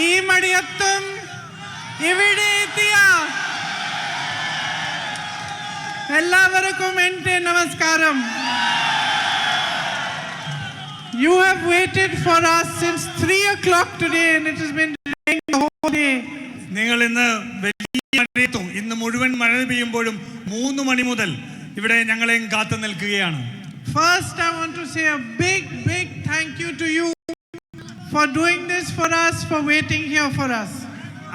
ഈ മടിയത്തും ഇവിടെ എത്തിയ എല്ലാവർക്കും എന്റെ നമസ്കാരം. You have waited for us since three o'clock today it is been raining whole day നിങ്ങൾ ഇന്ന് വലിയ മഴയത്തും ഇന്ന് മുഴുവൻ മഴ പെയ്യുമ്പോഴും മൂന്ന് മണി മുതൽ ഇവിടെ ഞങ്ങളെയും കാത്തു നിൽക്കുകയാണ്. First I want to say a big big thank you to you for doing this for us, for waiting here for us.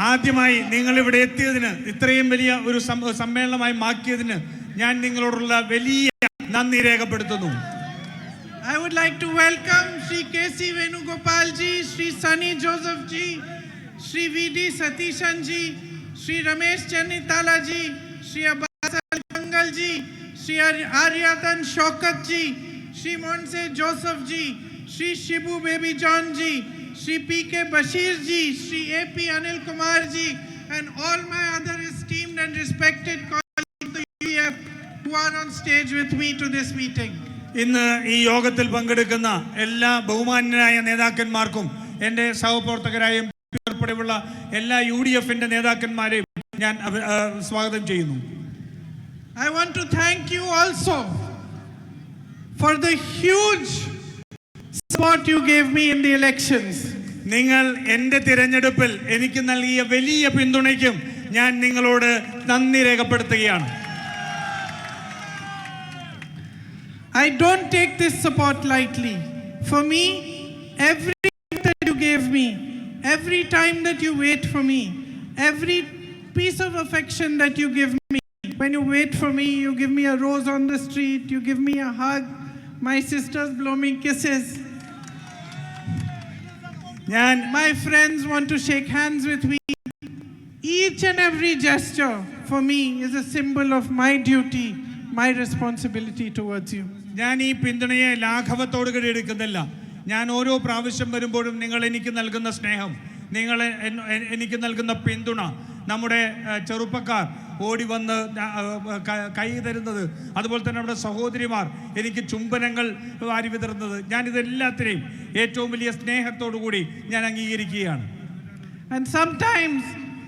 ആദ്യമായി നിങ്ങൾ ഇവിടെ എത്തിയതിന് ഇത്രയും വലിയ ഒരു സമ്മേളനമായി മാക്കിയതിന് ഞാൻ നിങ്ങളോടുള്ള വലിയ നന്ദി രേഖപ്പെടുത്തുന്നു I would like to welcome Sri K.C. Venugopal ji, Sri Sunny Joseph ji, Sri V.D. Satishan ji, Sri Ramesh Channitala ji, Sri Abbas Al Bangal ji, Sri Aryatan Shaukat ji, Sri Monse Joseph ji, Sri Shibu Baby John ji Shri P K Basheer ji Shri A P Anil and all my other esteemed and respected colleagues of the UEF who are on stage with me to this meeting. ഇന്ന് ഈ യോഗത്തിൽ പങ്കെടുക്കുന്ന എല്ലാ ബഹുമാന്യരായ നേതാക്കന്മാർക്കും എന്റെ സഹപ്രവർത്തകരായ ഉൾപ്പെടെയുള്ള എല്ലാ U D എഫിന്റെ നേതാക്കന്മാരെയും ഞാൻ സ്വാഗതം ചെയ്യുന്നു I want to thank you also for the huge support you gave me in the elections. നിങ്ങൾ എൻ്റെ തിരഞ്ഞെടുപ്പിൽ എനിക്ക് നൽകിയ വലിയ പിന്തുണയ്ക്കും ഞാൻ നിങ്ങളോട് നന്ദി രേഖപ്പെടുത്തുകയാണ് I don't take this support lightly. For me, every gift that you gave me, every time that you wait for me, every piece of affection that you give me, when you wait for me, you give me a rose on the street, you give me a hug, my sisters blow me kisses. ഞാൻ My friends want to shake hands with me. Each and every gesture for me is a symbol of my duty, my responsibility towards you. ഞാൻ ഈ പിന്തുണയെ ലാഘവത്തോടു കൂടി എടുക്കുന്നില്ല ഞാൻ ഓരോ പ്രാവശ്യം വരുമ്പോഴും നിങ്ങൾ എനിക്ക് നൽകുന്ന സ്നേഹം നിങ്ങൾ എനിക്ക് നൽകുന്ന പിന്തുണ നമ്മുടെ ചെറുപ്പക്കാർ ഓടി വന്ന് ക- തരുന്നത്. അതുപോലെ തന്നെ നമ്മുടെ സഹോദരിമാർ എനിക്ക് ചുംബനങ്ങൾ വാരി വിതറുന്നത്. ഞാൻ ഇതെല്ലാത്തിനെയും ഏറ്റവും വലിയ സ്നേഹത്തോടു കൂടി ഞാൻ അംഗീകരിക്കുകയാണ്. And sums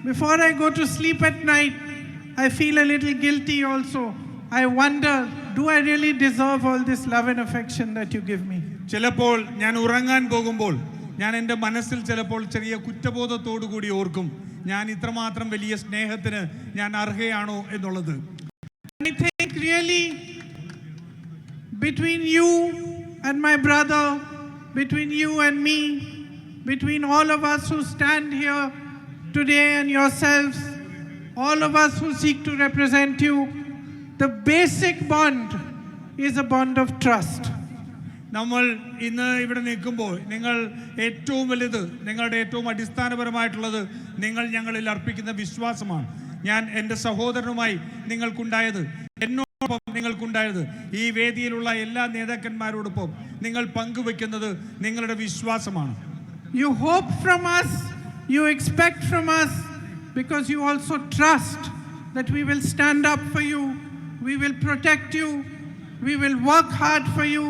before I go to sleep at night I feel a little guilty also I wonder do I really deserve all this love and affection that you give me ചിലപ്പോൾ ഞാൻ ഉറങ്ങാൻ പോകുമ്പോൾ ഞാൻ എന്റെ മനസ്സിൽ ചിലപ്പോൾ ചെറിയ കുറ്റബോധത്തോടു കൂടി ഓർക്കും. ഞാൻ ഇത്രമാത്രം വലിയ സ്നേഹത്തിന് ഞാൻ അർഹയാണോ എന്നുള്ളത് I think really between you and my brother, between you and me, between all of us who stand here today and yourselves, all of us who seek to represent you, the basic bond is a bond of trust. നമ്മൾ ഇന്ന് ഇവിടെ നിൽക്കുമ്പോൾ നിങ്ങൾ ഏറ്റവും വലുത് നിങ്ങളുടെ ഏറ്റവും അടിസ്ഥാനപരമായിട്ടുള്ളത് നിങ്ങൾ ഞങ്ങളിൽ അർപ്പിക്കുന്ന വിശ്വാസമാണ്. ഞാൻ എന്റെ സഹോദരനുമായി നിങ്ങൾക്കുണ്ടായത് എന്നോടൊപ്പം നിങ്ങൾക്കുണ്ടായത് ഈ വേദിയിലുള്ള എല്ലാ നേതാക്കന്മാരോടൊപ്പം നിങ്ങൾ പങ്കുവെക്കുന്നത് നിങ്ങളുടെ വിശ്വാസമാണ്. You hope from us you expect from us because you also trust that we will stand up for you, we will protect you, we will work hard for you,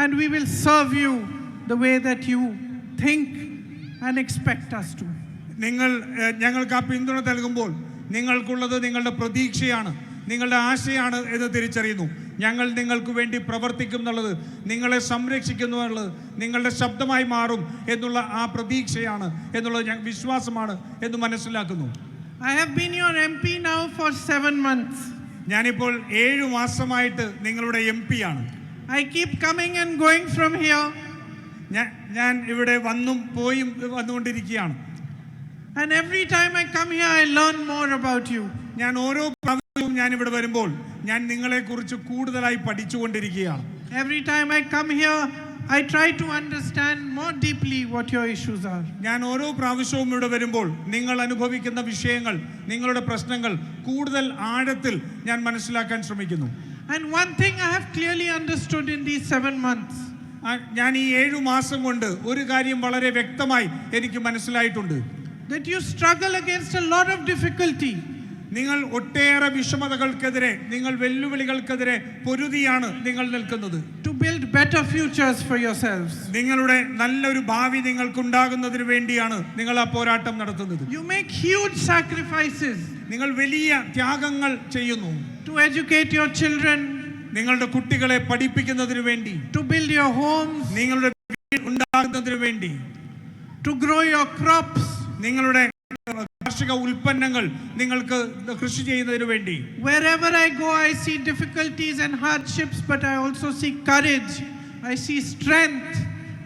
and we will serve you the way that you think and expect us to. നിങ്ങൾ ഞങ്ങൾക്ക് ആ പിന്തുണ നൽകുമ്പോൾ നിങ്ങൾക്കുള്ളത് നിങ്ങളുടെ പ്രതീക്ഷയാണ് നിങ്ങളുടെ ആശയാണ് എന്ന് തിരിച്ചറിയുന്നു ഞങ്ങൾ നിങ്ങൾക്ക് വേണ്ടി പ്രവർത്തിക്കും എന്നുള്ളത് നിങ്ങളെ സംരക്ഷിക്കുന്നു എന്നുള്ളത് നിങ്ങളുടെ ശബ്ദമായി മാറും എന്നുള്ള ആ പ്രതീക്ഷയാണ് എന്നുള്ളത് ഞങ്ങൾ വിശ്വാസമാണ് എന്ന് മനസ്സിലാക്കുന്നു I have been your MP now for seven months. ഞാനിപ്പോൾ ഏഴ് മാസമായിട്ട് നിങ്ങളുടെ എം പി ആണ് I keep coming and going from here ഞാൻ ഞാൻ ഇവിടെ വന്നും പോയും വന്നുകൊണ്ടിരിക്കുകയാണ്. And every time I come here I learn more about you ഞാൻ ഓരോ പ്രാവശ്യവും ഞാൻ ഇവിടെ വരുമ്പോൾ ഞാൻ നിങ്ങളെക്കുറിച്ച് കൂടുതലായി പഠിച്ചുകൊണ്ടിരിക്കുകയാണ്. Every time I come here I try to understand more deeply what your issues are ഞാൻ ഓരോ പ്രാവശ്യവും ഇവിടെ വരുമ്പോൾ നിങ്ങൾ അനുഭവിക്കുന്ന വിഷയങ്ങൾ നിങ്ങളുടെ പ്രശ്നങ്ങൾ കൂടുതൽ ആഴത്തിൽ ഞാൻ മനസ്സിലാക്കാൻ ശ്രമിക്കുന്നു. And one thing I have clearly understood in these seven months ആ, ഞാൻ ഈ ഏഴു മാസം കൊണ്ട് ഒരു കാര്യം വളരെ വ്യക്തമായി എനിക്ക് മനസ്സിലായിട്ടുണ്ട് that you struggle against a lot of difficulty. നിങ്ങൾ ഒട്ടേറെ വിഷമതകൾക്കെതിരെ നിങ്ങൾ വെല്ലുവിളികൾക്കെതിരെ പൊരുതിയാണ് നിങ്ങൾ നിൽക്കുന്നത്. To build better futures for yourself നിങ്ങളുടെ നല്ലൊരു ഭാവി നിങ്ങൾക്ക് ഉണ്ടാകുന്നതിന് വേണ്ടിയാണ് നിങ്ങൾ ആ പോരാട്ടം നടത്തുന്നത്. യു മേക്ക് ഹ്യൂജ് സാക്രിഫൈസസ് നിങ്ങൾ വലിയ ത്യാഗങ്ങൾ ചെയ്യുന്നു. ടു എഡ്യൂക്കേറ്റ് യുവർ ചിൽഡ്രൻ നിങ്ങളുടെ കുട്ടികളെ പഠിപ്പിക്കുന്നതിന് വേണ്ടി. ടു ബിൽഡ് യുവർ ഹോംസ് നിങ്ങളുടെ വീട് ഉണ്ടാകുന്നതിന് വേണ്ടി. ടു ഗ്രോ യുവർ ക്രോപ്സ് നിങ്ങളുടെ കാർഷിക ഉൽപ്പന്നങ്ങൾ നിങ്ങൾക്ക് കൃഷി ചെയ്യുന്നതിന് വേണ്ടി Wherever I go, I see difficulties and hardships, but I also see courage. I see strength.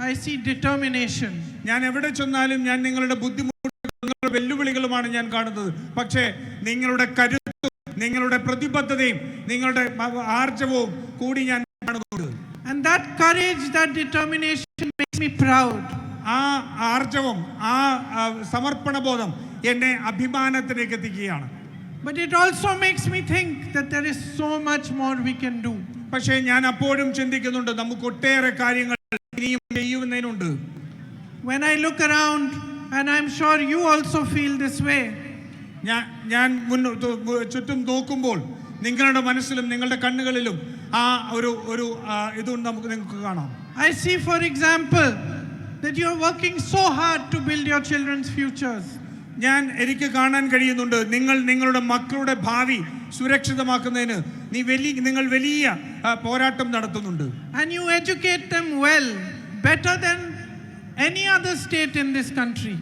I see determination. ഞാൻ എവിടെ ചെന്നാലും ഞാൻ നിങ്ങളുടെ ബുദ്ധിമുട്ടുകളും വെല്ലുവിളികളുമാണ് ഞാൻ കാണുന്നത് പക്ഷേ നിങ്ങളുടെ കരുത്തും നിങ്ങളുടെ പ്രതിബദ്ധതയും നിങ്ങളുടെ ആർജവവും കൂടി ഞാൻ കാണുന്നുണ്ട് And that courage, that determination makes me proud. ആ ആർജവം ആ സമർപ്പണ സമർപ്പണബോധം എന്നെ അഭിമാനത്തിലേക്ക് എത്തിക്കുകയാണ്. But it also makes me think that there is so much more we can do. പക്ഷേ ഞാൻ അപ്പോഴും ചിന്തിക്കുന്നുണ്ട് നമുക്ക് ഒട്ടേറെ കാര്യങ്ങൾ ഇനിയും ചെയ്യുന്നതിനുണ്ട്. When I look around, and I'm sure you also feel this way, ഞാൻ ഞാൻ മുന്നോട്ട് ചുറ്റും നോക്കുമ്പോൾ നിങ്ങളുടെ മനസ്സിലും നിങ്ങളുടെ കണ്ണുകളിലും ആ ഒരു ഒരു ഇത് നമുക്ക് നിങ്ങൾക്ക് കാണാം. I see, for example, that you're working so hard to build your children's futures. ഞാൻ എനിക്ക് കാണാൻ കഴിയുന്നുണ്ട് നിങ്ങൾ നിങ്ങളുടെ മക്കളുടെ ഭാവി സുരക്ഷിതമാക്കുന്നതിന് നീ വലിയ നിങ്ങൾ വലിയ ആ, പോരാട്ടം നടത്തുന്നുണ്ട് And you educate them well, better than any other state in this country.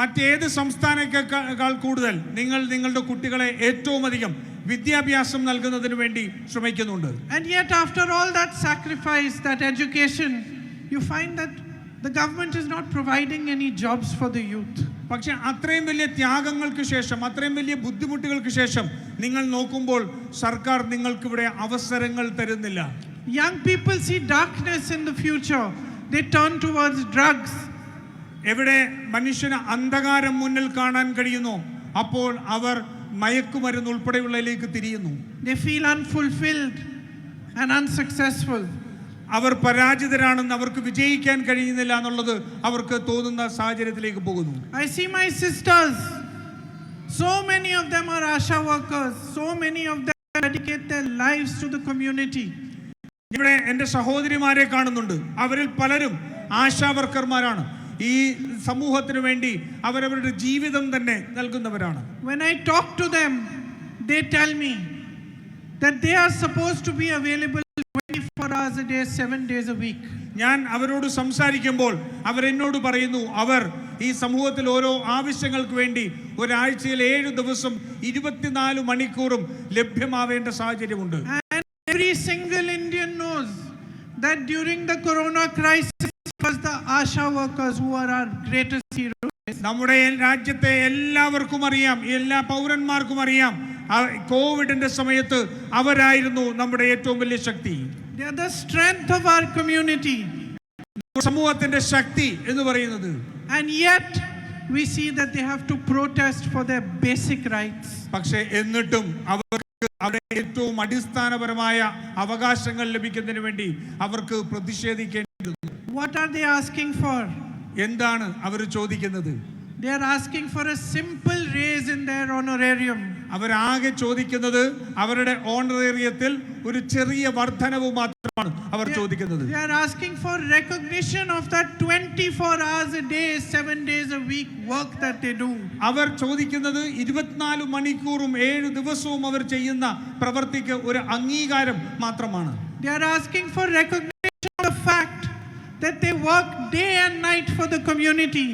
മറ്റേത് സംസ്ഥാനത്തേക്കാൾ കൂടുതൽ നിങ്ങൾ നിങ്ങളുടെ കുട്ടികളെ ഏറ്റവും അധികം വിദ്യാഭ്യാസം നൽകുന്നതിന് വേണ്ടി ശ്രമിക്കുന്നുണ്ട് And yet, after all that sacrifice, that education, you find that the government is not providing any jobs for the youth. പക്ഷെ അത്രയും വലിയ ത്യാഗങ്ങൾക്ക് ശേഷം അത്രയും വലിയ ബുദ്ധിമുട്ടുകൾക്ക് ശേഷം നിങ്ങൾ നോക്കുമ്പോൾ സർക്കാർ നിങ്ങൾക്ക് ഇവിടെ അവസരങ്ങൾ തരുന്നില്ല Young people see darkness in the future, they turn towards drugs. എവിടെ മനുഷ്യന് അന്ധകാരം മുന്നിൽ കാണാൻ കഴിയുന്നു അപ്പോൾ അവർ മയക്കുമരുന്ന് ഉൾപ്പെടെയുള്ളതിലേക്ക് തിരിയുന്നു They feel unfulfilled and unsuccessful. അവർ പരാജിതരാണെന്ന് അവർക്ക് വിജയിക്കാൻ കഴിയുന്നില്ല എന്നുള്ളത് അവർക്ക് തോന്നുന്ന സാഹചര്യത്തിലേക്ക് പോകുന്നു. I see my sisters so many of them are ASHA workers so many of them dedicate their lifes to the community ഇവിടെ എന്റെ സഹോദരിമാരെ കാണുന്നുണ്ട്. അവരിൽ പലരും ആശാ വർക്കർമാരാണ്. ഈ സമൂഹത്തിന് വേണ്ടി അവരവരുടെ ജീവിതം തന്നെ നൽകുന്നവരാണ്. When I talk to them they tell me they're supposed to be available 24 hours a day, seven days a week. ഞാൻ അവരോട് സംസാരിക്കുമ്പോൾ അവരെന്നോട് പറയുന്നു അവർ ഈ സമൂഹത്തിൽ ഓരോ ആവശ്യങ്ങൾക്ക് വേണ്ടി ഒരാഴ്ചയിൽ ഏഴ് ദിവസം ഇരുപത്തിനാല് മണിക്കൂറും ലഭ്യമാവേണ്ട സാഹചര്യമുണ്ട് every single Indian knows that during the corona crisis, was the Asha workers who are our greatest heroes. നമ്മുടെ രാജ്യത്തെ എല്ലാവർക്കും അറിയാം എല്ലാ പൗരന്മാർക്കും അറിയാം കോവിഡിന്റെ സമയത്ത് അവരായിരുന്നു നമ്മുടെ ഏറ്റവും വലിയ ശക്തി They the strength of our community. സമൂഹത്തിന്റെ ശക്തി എന്ന് പറയുന്നത് And yet, we see that they have to protest for their basic rights. പക്ഷേ എന്നിട്ടും അവർക്ക് അവിടെ ഏറ്റവും അടിസ്ഥാനപരമായ അവകാശങ്ങൾ ലഭിക്കുന്നതിന് വേണ്ടി അവർക്ക് പ്രതിഷേധിക്കേണ്ടത് What are they asking for? എന്താണ് അവർ ചോദിക്കുന്നത് They are asking for a simple raise in their honorarium. അവരാകെ ചോദിക്കുന്നത് അവരുടെ ഓണറേറിയത്തിൽ ഒരു ചെറിയ വർധനവ് മാത്രമാണ് അവർ They- ചോദിക്കുന്നത് They are asking for recognition of that 24 hours a day, seven days a week work that they do. അവർ ചോദിക്കുന്നത് ഇരുപത്തിനാല് മണിക്കൂറും ഏഴ് ദിവസവും അവർ ചെയ്യുന്ന പ്രവൃത്തിക്ക് ഒരു അംഗീകാരം മാത്രമാണ് They are asking for recognition of the fact that they work day and night for the community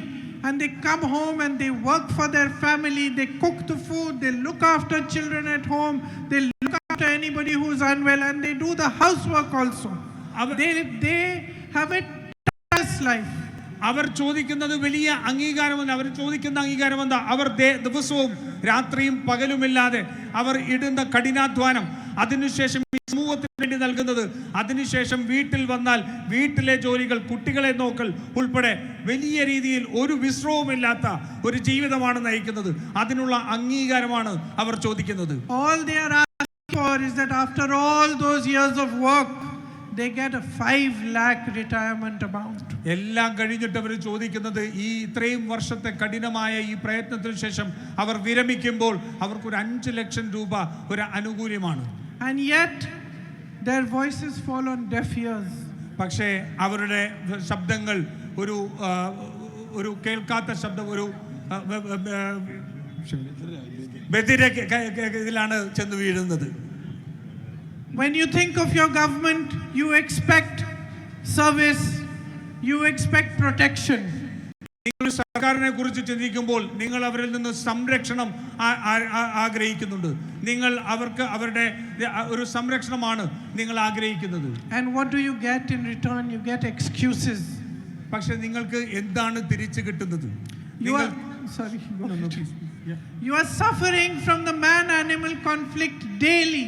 And they come home and they work for their family, they cook the food, they look after children at home, they look after anybody who's unwell, and they do the housework also. They, they have a tireless life. അവർ ചോദിക്കുന്നത് വലിയ അംഗീകാരമല്ല അവർ ചോദിക്കുന്ന അംഗീകാരം എന്താ അവർ ദിവസവും രാത്രിയും പകലുമില്ലാതെ അവർ ഇടുന്ന കഠിനാധ്വാനം അതിനുശേഷം ഈ സമൂഹത്തിന് വേണ്ടി നൽകുന്നത്. അതിനുശേഷം വീട്ടിൽ വന്നാൽ വീട്ടിലെ ജോലികൾ കുട്ടികളെ നോക്കൽ ഉൾപ്പെടെ വലിയ രീതിയിൽ ഒരു വിശ്രമവുമില്ലാത്ത ഒരു ജീവിതമാണ് നയിക്കുന്നത്. അതിനുള്ള അംഗീകാരമാണ് അവർ ചോദിക്കുന്നത്. All they are asking for is that after all those years of work, they get a 5 lakh retirement amount. എല്ലാം കഴിഞ്ഞിട്ട് അവർ ചോദിക്കുന്നത് ഈ ഇത്രയും വർഷത്തെ കഠിനമായ ഈ പ്രയത്നത്തിന് ശേഷം അവർ വിരമിക്കുമ്പോൾ അവർക്കൊരു അഞ്ച് ലക്ഷം രൂപ ഒരു ആനുകൂല്യമാണ്. And yet, their voices fall on deaf ears. പക്ഷേ അവരുടെ ശബ്ദങ്ങൾ ഒരു ആ, ഒരു കേൾക്കാത്ത ശബ്ദം ഒരു ആ, വ- വ- വ- ബധിര ക- ക- ക- ഇതിലാണ് ചെന്ന് വീഴുന്നത് When you think of your government, you expect service, you expect protection. നിങ്ങൾ സർക്കാരിനെ കുറിച്ച് ചിന്തിക്കുമ്പോൾ നിങ്ങൾ അവരിൽ നിന്ന് സംരക്ഷണം ആഗ്രഹിക്കുന്നുണ്ട്. നിങ്ങൾ അവർക്ക് അവരുടെ ഒരു സംരക്ഷണമാണ് നിങ്ങൾ ആഗ്രഹിക്കുന്നത്. And what you get in return you get excuses പക്ഷെ നിങ്ങൾക്ക് എന്താണ് തിരിച്ചു കിട്ടുന്നത്? Suffering from the man animal conflict daily.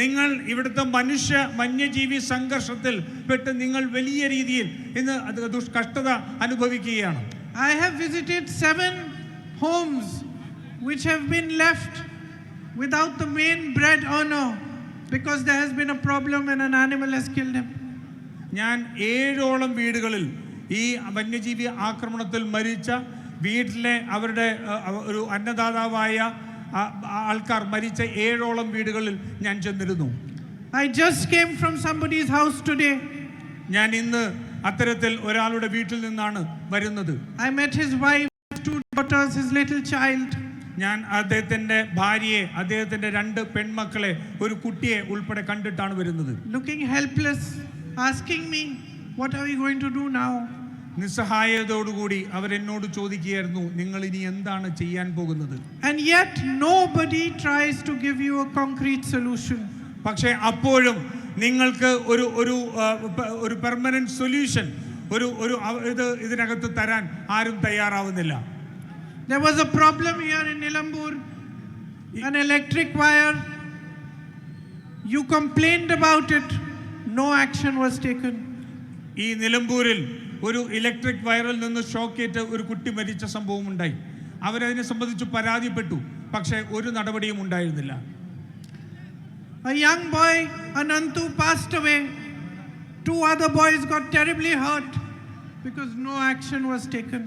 നിങ്ങൾ ഇവിടുത്തെ മനുഷ്യ വന്യജീവി സംഘർഷത്തിൽ പെട്ട് നിങ്ങൾ വലിയ രീതിയിൽ ഇന്ന് അത് കഷ്ടത അനുഭവിക്കുകയാണ്. I have visited seven homes which have been left without the main bread earner because there has been a problem and an animal has killed him. ഞാൻ ഏഴോളം വീടുകളിൽ ഈ വന്യജീവി ആക്രമണത്തിൽ മരിച്ച വീട്ടിലെ അവരുടെ അഹ്, അവ- ഒരു അന്നദാതാവായ ആ- ആ ആൾക്കാർ മരിച്ച ഏഴോളം വീടുകളിൽ ഞാൻ ചെന്നിരുന്നു I just came from somebody's house today. ഞാൻ ഇന്ന് അത്തരത്തിൽ ഒരാളുടെ വീട്ടിൽ നിന്നാണ് വരുന്നത്. I met his wife two daughters his little child ഞാൻ അദ്ദേഹത്തിന്റെ ഭാര്യയെ അദ്ദേഹത്തിന്റെ രണ്ട് പെൺമക്കളെ ഒരു കുട്ടിയെ ഉൾപ്പെടെ കണ്ടിട്ടാണ് വരുന്നത്. Looking helpless asking me what are you going to do now നിസ്സഹായതയോടുകൂടി അവരെന്നോട് ചോദിക്കുകയായിരുന്നു നിങ്ങൾ ഇനി എന്താണ് ചെയ്യാൻ പോകുന്നത്? And yet, nobody tries to give you a concrete solution. പക്ഷേ അപ്പോഴും നിങ്ങൾക്ക് ഒരു ഒരു ഒരു പെർമനന്റ് സൊല്യൂഷൻ ഒരു ഒരു ഇത് ഇതിനകത്ത് തരാൻ ആരും തയ്യാറാവുന്നില്ല. There was a problem here in Nilambur, an electric wire. You complained about it, no action was taken. ഈ നിലമ്പൂരിൽ ഒരു ഇലക്ട്രിക് വയറിൽ നിന്ന് ഷോക്കേറ്റ് ഒരു കുട്ടി മരിച്ച സംഭവം ഉണ്ടായി അവരതിനെ സംബന്ധിച്ച് പരാതിപ്പെട്ടു. പക്ഷേ ഒരു നടപടിയും ഉണ്ടായിരുന്നില്ല. A young boy, Anantu, passed away. Two other boys got terribly hurt because no action was taken.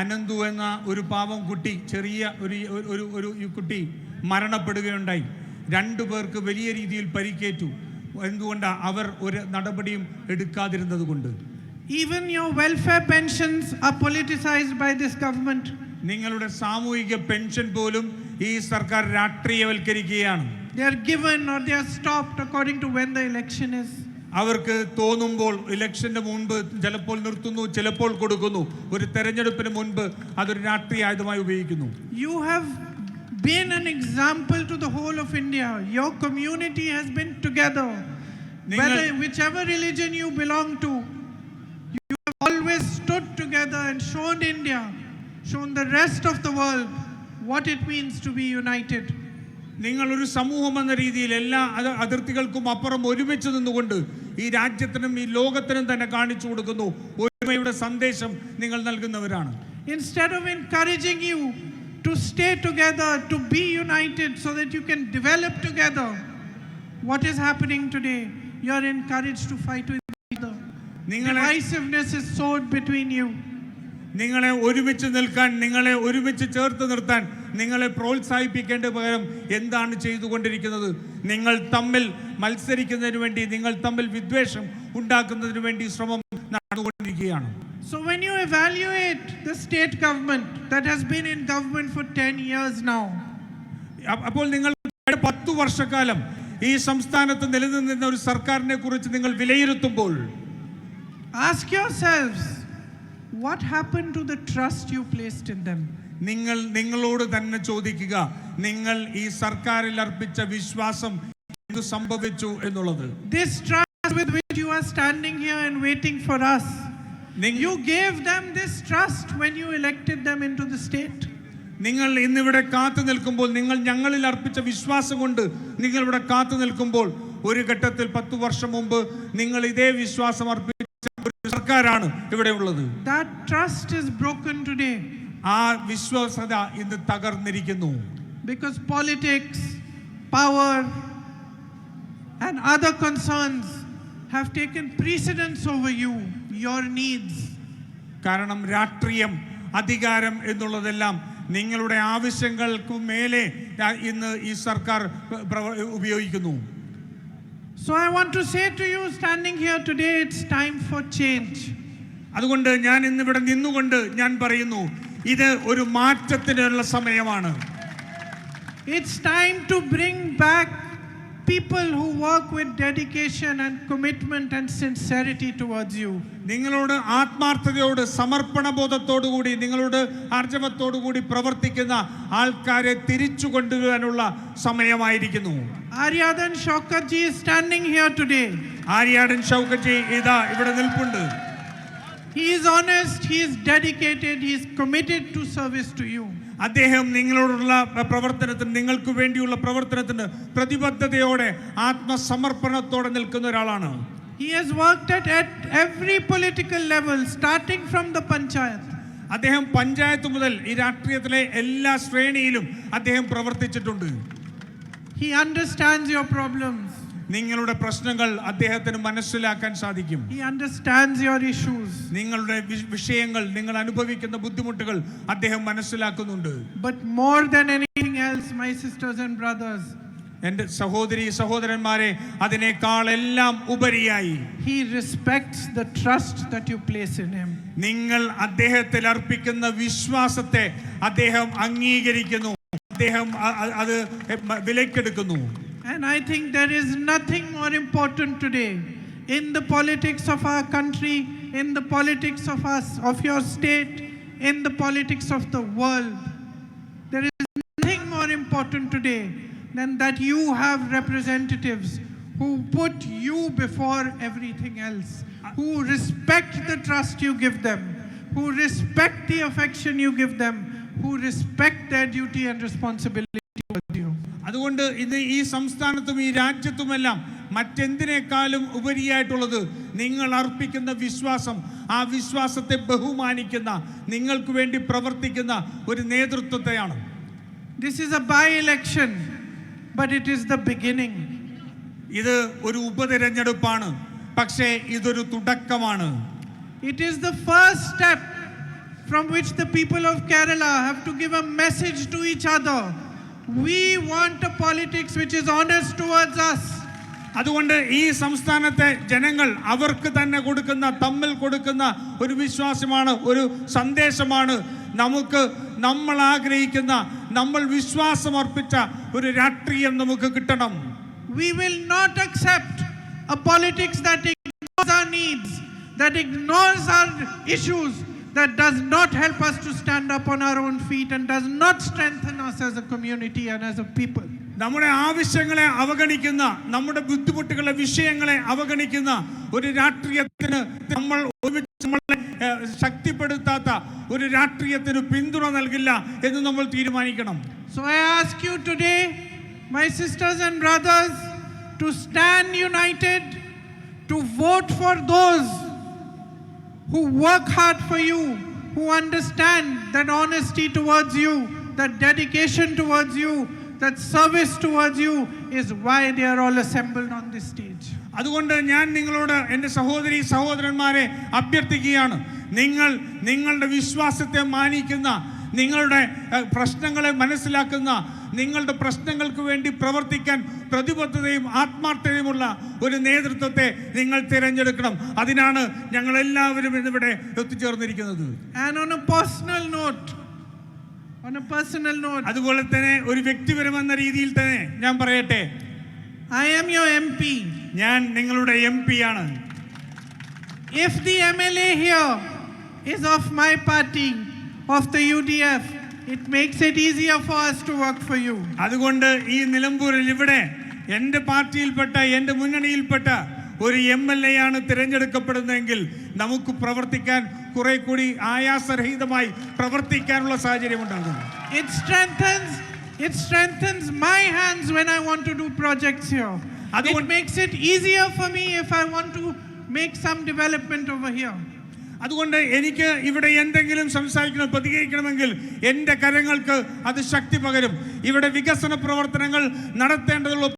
Ananthu എന്ന ഒരു പാവം കുട്ടി ചെറിയ ഒരു ഒരു- ഒരു ഒരു ഈ കുട്ടി മരണപ്പെടുകയുണ്ടായി രണ്ടു പേർക്ക് വലിയ രീതിയിൽ പരിക്കേറ്റു എന്തുകൊണ്ടാണ് അവർ ഒരു നടപടിയും എടുക്കാതിരുന്നത് കൊണ്ട് Even your welfare pensions are politicized by this government. നിങ്ങളുടെ സാമൂഹിക പെൻഷൻ പോലും ഈ സർക്കാർ രാഷ്ട്രീയവൽക്കരിക്കുകയാണ് They are given or they are stopped according to when the election is. അവർക്ക് തോന്നുമ്പോൾ ഇലക്ഷന്റെ മുൻപ് ചിലപ്പോൾ നിർത്തുന്നു ചിലപ്പോൾ കൊടുക്കുന്നു ഒരു തെരഞ്ഞെടുപ്പിന് മുൻപ് അതൊരു രാഷ്ട്രീയ ആയുധമായി ഉപയോഗിക്കുന്നു You have been an example to the whole of India. Your community has been together. നിങ്ങൾ- Whether whichever religion you belong to, you have always stood together and shown India, shown the rest of the world what it means to be united. നിങ്ങളൊരു സമൂഹം എന്ന രീതിയിൽ എല്ലാ അതിർത്തികൾക്കും അപ്പുറം ഒരുമിച്ച് നിന്നുകൊണ്ട് ഈ രാജ്യത്തിനും ഈ ലോകത്തിനും തന്നെ കാണിച്ചു കൊടുക്കുന്നു. ഒരുമയുടെ സന്ദേശം നിങ്ങൾ നൽകുന്നവരാണ്. Instead of encouraging you to stay together to be united so that you can develop together what is happening today you are encourage to fight with each other നിങ്ങളെ ഡൈവേഴ്സിനെസ് ബിറ്റ്വീൻ യു നിങ്ങളെ ഒരുമിച്ച് നിൽക്കാൻ നിങ്ങളെ ഒരുമിച്ച് ചേർത്ത് നിർത്താൻ നിങ്ങളെ പ്രോത്സാഹിപ്പിക്കേണ്ട പകരം എന്താണ് ചെയ്തുകൊണ്ടിരിക്കുന്നത് നിങ്ങൾ തമ്മിൽ മത്സരിക്കുന്നതിന് വേണ്ടി നിങ്ങൾ തമ്മിൽ വിദ്വേഷം ഉണ്ടാക്കുന്നതിന് വേണ്ടി ശ്രമം നടന്നുകൊണ്ടിരിക്കുകയാണ് So, when you evaluate the state government that has been in government for 10 years now, അപ്പോൾ നിങ്ങൾ പത്തു വർഷക്കാലം ഈ സംസ്ഥാനത്ത് നിലനിന്നിരുന്ന ഒരു സർക്കാരിനെ കുറിച്ച് നിങ്ങൾ വിലയിരുത്തുമ്പോൾ ask yourselves what happened to the trust you placed in them? നിങ്ങൾ നിങ്ങളോട് തന്നെ ചോദിക്കുക നിങ്ങൾ ഈ സർക്കാരിൽ അർപ്പിച്ച വിശ്വാസം എന്ത് സംഭവിച്ചു എന്നുള്ളത്? This trust with which you are standing here and waiting for us, you gave them this trust when you elected them into the state. നിങ്ങൾ ഇന്നിവിടെ കാത്തു നിൽക്കുമ്പോൾ നിങ്ങൾ ഞങ്ങളിൽ അർപ്പിച്ച വിശ്വാസം കൊണ്ട് നിങ്ങൾ ഇവിടെ കാത്തു നിൽക്കുമ്പോൾ ഒരു ഘട്ടത്തിൽ പത്ത് വർഷം മുമ്പ് നിങ്ങൾ ഇതേ വിശ്വാസം അർപ്പിച്ച ഒരു സർക്കാരാണ് ഇവിടെ ഉള്ളത്. That trust is broken today. ആ വിശ്വാസ്യത ഇന്ന് തകർന്നിരിക്കുന്നു. Because politics power and other concerns have taken precedence over you your needs കാരണം രാഷ്ട്രീയം അധികാരം എന്നുള്ളതെല്ലാം നിങ്ങളുടെ ആവശ്യങ്ങൾക്ക് മേലെ ഇന്ന് ഈ സർക്കാർ ഉപയോഗിക്കുന്നു. So I want to say to you standing here today it's time for change അതുകൊണ്ട് ഞാൻ ഇന്നിവിടെ നിന്നുകൊണ്ട് ഞാൻ പറയുന്നു ഇത് ഒരു മാറ്റത്തിനുള്ള സമയമാണ്. It's time to bring back people who work with dedication and commitment and sincerity towards you നിങ്ങളോട് ആത്മാർത്ഥതയോട് സമർപ്പണ ബോധത്തോടുകൂടി നിങ്ങളോട് ആർജവത്തോടുകൂടി പ്രവർത്തിക്കുന്ന ആൾക്കാരെ തിരിച്ചു കൊണ്ടുവരാനുള്ള സമയമായിരിക്കുന്നു. Aryadan Shaukat standing here today Aryadan ഷൗക്കജി ഇതാ ഇവിടെ നിൽപ്പുണ്ട്. He is honest, he is dedicated, he is committed to service to you. അദ്ദേഹം നിങ്ങളോടുള്ള പ്രവർത്തനത്തിന് നിങ്ങൾക്ക് വേണ്ടിയുള്ള പ്രവർത്തനത്തിന് പ്രതിബദ്ധതയോടെ ആത്മസമർപ്പണത്തോടെ നിൽക്കുന്ന ഒരാളാണ് He has worked at, at every political level, starting from the panchayat. അദ്ദേഹം പഞ്ചായത്ത് മുതൽ ഈ രാഷ്ട്രീയത്തിലെ എല്ലാ ശ്രേണിയിലും അദ്ദേഹം പ്രവർത്തിച്ചിട്ടുണ്ട് He understands your problems, നിങ്ങളുടെ പ്രശ്നങ്ങൾ അദ്ദേഹത്തിന് മനസ്സിലാക്കാൻ സാധിക്കും. He understands your issues. നിങ്ങളുടെ വിഷയങ്ങൾ നിങ്ങൾ അനുഭവിക്കുന്ന ബുദ്ധിമുട്ടുകൾ അദ്ദേഹം മനസ്സിലാക്കുന്നുണ്ട്. But more than anything else, my sisters and brothers, എന്റെ സഹോദരി സഹോദരന്മാരെ അതിനേക്കാൾ എല്ലാം ഉപരിയായി. he respects the trust that you place in him നിങ്ങൾ അദ്ദേഹത്തിൽ അർപ്പിക്കുന്ന വിശ്വാസത്തെ അദ്ദേഹം അംഗീകരിക്കുന്നു. അദ്ദേഹം അ- അ- അത് വിലക്കെടുക്കുന്നു And I think there is nothing more important today in the politics of our country, in the politics of us, of your state, in the politics of the world. There is nothing more important today than that you have representatives who put you before everything else, who respect the trust you give them, who respect the affection you give them, who respect their duty and responsibility towards you. അതുകൊണ്ട് ഇത് ഈ സംസ്ഥാനത്തും ഈ രാജ്യത്തുമെല്ലാം മറ്റെന്തിനേക്കാളും ഉപരിയായിട്ടുള്ളത് നിങ്ങൾ അർപ്പിക്കുന്ന വിശ്വാസം ആ വിശ്വാസത്തെ ബഹുമാനിക്കുന്ന നിങ്ങൾക്ക് വേണ്ടി പ്രവർത്തിക്കുന്ന ഒരു നേതൃത്വത്തെയാണ് This is a by election, but it is the beginning. ഇത് ഒരു ഉപതെരഞ്ഞെടുപ്പാണ് പക്ഷേ ഇതൊരു തുടക്കമാണ് It is the first step from which the people of Kerala have to give a message to each other. We want a politics which is honest towards us. അതുകൊണ്ട് ഈ സംസ്ഥാനത്തെ ജനങ്ങൾ അവർക്ക് തന്നെ കൊടുക്കുന്ന തമ്മിൽ കൊടുക്കുന്ന ഒരു വിശ്വാസമാണ് ഒരു സന്ദേശമാണ് നമുക്ക് നമ്മൾ ആഗ്രഹിക്കുന്ന നമ്മൾ വിശ്വാസമർപ്പിച്ച ഒരു രാഷ്ട്രീയം നമുക്ക് കിട്ടണം We will not accept a politics that ignores our needs, that ignores our issues, that does not help us to stand up on our own feet and does not strengthen us as a community and as a people. നമ്മുടെ ആവശ്യങ്ങളെ അവഗണിക്കുന്ന നമ്മുടെ ബുദ്ധിമുട്ടുകളെ വിഷയങ്ങളെ അവഗണിക്കുന്ന ഒരു രാഷ്ട്രീയത്തിന് നമ്മൾ ഒരുമിച്ച് നമ്മളെ ഏഹ്, ശക്തിപ്പെടുത്താത്ത ഒരു രാഷ്ട്രീയത്തിന് പിന്തുണ നൽകില്ല എന്ന് നമ്മൾ തീരുമാനിക്കണം So I ask you today, my sisters and brothers, to stand united, to vote for those who work hard for you, who understand that honesty towards you, that dedication towards you, that service towards you is why they are all assembled on this stage. അതുകൊണ്ട് ഞാൻ നിങ്ങളോട് എന്റെ സഹോദരി സഹോദരന്മാരെ അഭ്യർത്ഥിക്കുകയാണ് നിങ്ങൾ നിങ്ങളുടെ വിശ്വാസത്തെ മാനിക്കുന്ന നിങ്ങളുടെ പ്രശ്നങ്ങളെ മനസ്സിലാക്കുന്ന നിങ്ങളുടെ പ്രശ്നങ്ങൾക്ക് വേണ്ടി പ്രവർത്തിക്കാൻ പ്രതിബദ്ധതയും ആത്മാർത്ഥതയുമുള്ള ഒരു നേതൃത്വത്തെ നിങ്ങൾ തിരഞ്ഞെടുക്കണം. അതിനാണ് ഞങ്ങൾ എല്ലാവരും ഇന്നിവിടെ ഒത്തുചേർന്നിരിക്കുന്നത് a personal note, അതുപോലെ തന്നെ ഒരു വ്യക്തിപരമെന്ന രീതിയിൽ തന്നെ ഞാൻ പറയട്ടെ. I am you M P ഞാൻ നിങ്ങളുടെ എം പി ആണ്. If the M the A here is of my party, of the UDF, it makes it easier for us to work for you. അതുകൊണ്ട് ഈ നിലമ്പൂരിൽ ഇവിടെ എൻ്റെ പാർട്ടിയിൽപ്പെട്ട എൻ്റെ മുന്നണിയിൽപ്പെട്ട ഒരു എം എൽ എ ആണ് തിരഞ്ഞെടുക്കപ്പെടുന്നതെങ്കിൽ നമുക്ക് പ്രവർത്തിക്കാൻ കുറെ കൂടി ആയാസരഹിതമായി പ്രവർത്തിക്കാനുള്ള സാഹചര്യം ഉണ്ടാകും It strengthens it strengthens my hands when I want to do projects here. It അതുകൊണ്ട്- makes it easier for me if I want to make some development over here. അതുകൊണ്ട് എനിക്ക് ഇവിടെ എന്തെങ്കിലും സംസാരിക്കണം പ്രതികരിക്കണമെങ്കിൽ എന്റെ കരങ്ങൾക്ക് അത് ശക്തി പകരും. ഇവിടെ വികസന പ്രവർത്തനങ്ങൾ നടത്തേണ്ടതുള്ള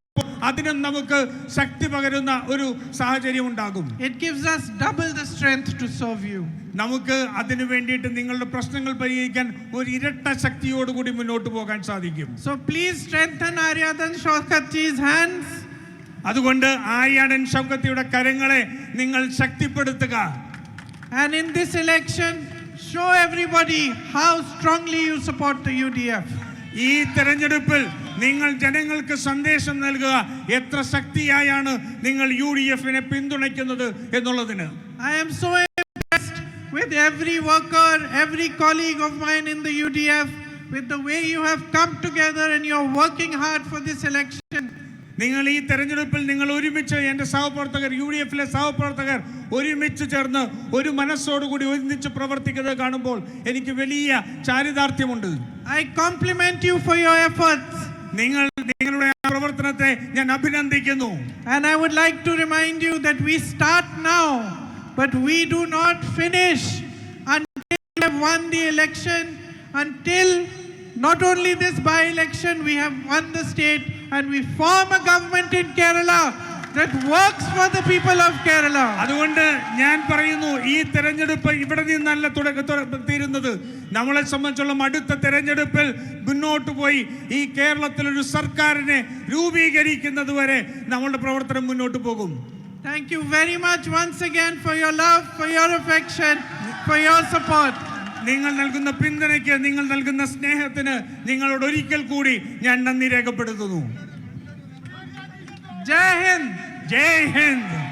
അതിനും നമുക്ക് ശക്തി പകരുന്ന ഒരു സാഹചര്യം ഉണ്ടാകും. It gives us double the strength to serve you. നമുക്ക് അതിനു വേണ്ടിയിട്ട് നിങ്ങളുടെ പ്രശ്നങ്ങൾ പരിഹരിക്കാൻ ഒരു ഇരട്ട ശക്തിയോടുകൂടി മുന്നോട്ട് പോകാൻ സാധിക്കും. So please strengthen Aryadan Shaukat's hands അതുകൊണ്ട് ആര്യാടൻ ഷൗക്കത്തിയുടെ കരങ്ങളെ നിങ്ങൾ ശക്തിപ്പെടുത്തുക. and in this election, show everybody how strongly you support the UDF. ഈ തെരഞ്ഞെടുപ്പിൽ നിങ്ങൾ ജനങ്ങൾക്ക് സന്ദേശം നൽകുക എത്ര ശക്തിയായാണ് നിങ്ങൾ യു ഡി എഫിനെ പിന്തുണയ്ക്കുന്നത് എന്നുള്ളതിന് I am so impressed with every worker, every colleague of mine in the UDF, with the way you have come together and you're working hard for this election. നിങ്ങൾ ഈ തെരഞ്ഞെടുപ്പിൽ നിങ്ങൾ ഒരുമിച്ച് എന്റെ സഹപ്രവർത്തകർ യു ഡി എഫിലെ സഹപ്രവർത്തകർ ഒരുമിച്ച് ചേർന്ന് ഒരു മനസ്സോടുകൂടി ഒരുമിച്ച് പ്രവർത്തിക്കുന്നത് കാണുമ്പോൾ എനിക്ക് വലിയ ചാരിതാർത്ഥ്യമുണ്ട്. I compliment you for your efforts നിങ്ങൾ നിങ്ങളുടെ പ്രവർത്തനത്തെ ഞാൻ അഭിനന്ദിക്കുന്നു. And I would like to remind you that we start now but we do not finish until we won the election. Until not only this by election we have won the state. And we form a government in Kerala that works for the people of Kerala. അതുകൊണ്ട് ഞാൻ പറയുന്നു ഈ തെരഞ്ഞെടുപ്പ് ഇവിടെ നിന്നല്ല തുടക്ക തുട- തീരുന്നത് നമ്മളെ സംബന്ധിച്ചുള്ള അടുത്ത തെരഞ്ഞെടുപ്പിൽ മുന്നോട്ട് പോയി ഈ കേരളത്തിൽ ഒരു സർക്കാരിനെ രൂപീകരിക്കുന്നത് വരെ നമ്മളുടെ പ്രവർത്തനം മുന്നോട്ട് പോകും Thank you very much once again for your love, for your affection, for your support. നിങ്ങൾ നൽകുന്ന പിന്തുണയ്ക്ക് നിങ്ങൾ നൽകുന്ന സ്നേഹത്തിന് നിങ്ങളോട് ഒരിക്കൽ കൂടി ഞാൻ നന്ദി രേഖപ്പെടുത്തുന്നു. ജയ് ഹിന്ദ് ജയ് ഹിന്ദ്.